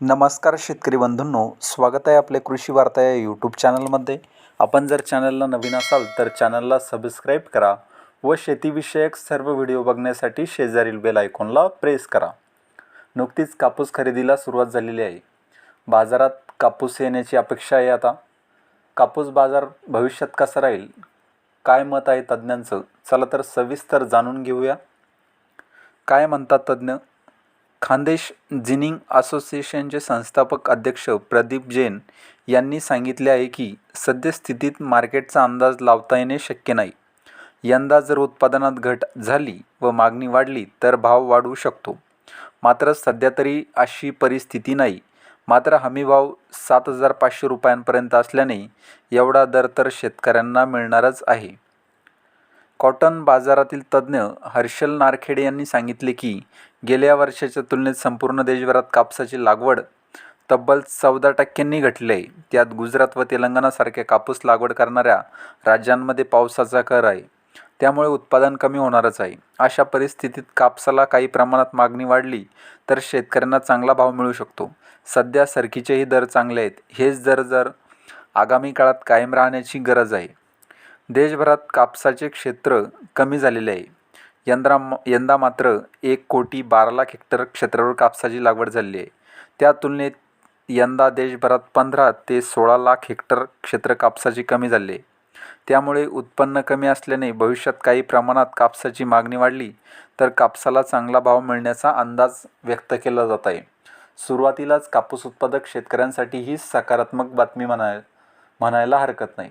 नमस्कार शेतकरी बंधूंनो स्वागत आहे आपले कृषी वार्ता या यूट्यूब चॅनलमध्ये आपण जर चॅनलला नवीन असाल तर चॅनलला सबस्क्राईब करा व शेतीविषयक सर्व व्हिडिओ बघण्यासाठी शेजारील बेल आयकॉनला प्रेस करा. नुकतीच कापूस खरेदीला सुरुवात झालेली आहे. बाजारात कापूस येण्याची अपेक्षा आहे आता. कापूस बाजार भविष्यात कसा राहील? काय मत आहे तज्ज्ञांचं? चला तर सविस्तर जाणून घेऊया. काय म्हणतात तज्ज्ञ? खानदेश जिनिंग असोसिएशनचे संस्थापक अध्यक्ष प्रदीप जैन यांनी सांगितले आहे की सद्यस्थितीत मार्केटचा अंदाज लावता येणे शक्य नाही. यंदा जर उत्पादनात घट झाली व मागणी वाढली तर भाव वाढू शकतो. मात्र सध्या तरी अशी परिस्थिती नाही. मात्र हमीभाव सात हजार पाचशे रुपयांपर्यंत असल्याने एवढा दर तर शेतकऱ्यांना मिळणारच आहे. कॉटन बाजारातील तज्ज्ञ हर्षल नारखेडे यांनी सांगितले की गेल्या वर्षाच्या तुलनेत संपूर्ण देशभरात कापसाची लागवड तब्बल चौदा टक्क्यांनी घटली आहे. त्यात गुजरात व तेलंगणासारख्या कापूस लागवड करणाऱ्या राज्यांमध्ये पावसाचा कर आहे. त्यामुळे उत्पादन कमी होणारच आहे. अशा परिस्थितीत कापसाला काही प्रमाणात मागणी वाढली तर शेतकऱ्यांना चांगला भाव मिळू शकतो. सध्या सरकीचेही दर चांगले आहेत. हेच दर जर आगामी काळात कायम राहण्याची गरज आहे. देशभरात कापसाचे क्षेत्र कमी झालेले आहे. यंदा यंदा मात्र एक कोटी बारा लाख हेक्टर क्षेत्रावर कापसाची लागवड झाली आहे. त्या तुलनेत यंदा देशभरात पंधरा ते सोळा लाख हेक्टर क्षेत्र कापसाची कमी झाली आहे. त्यामुळे उत्पन्न कमी असल्याने भविष्यात काही प्रमाणात कापसाची मागणी वाढली तर कापसाला चांगला भाव मिळण्याचा अंदाज व्यक्त केला जात आहे. सुरुवातीलाच कापूस उत्पादक शेतकऱ्यांसाठी ही सकारात्मक बातमी म्हणाय म्हणायला हरकत नाही.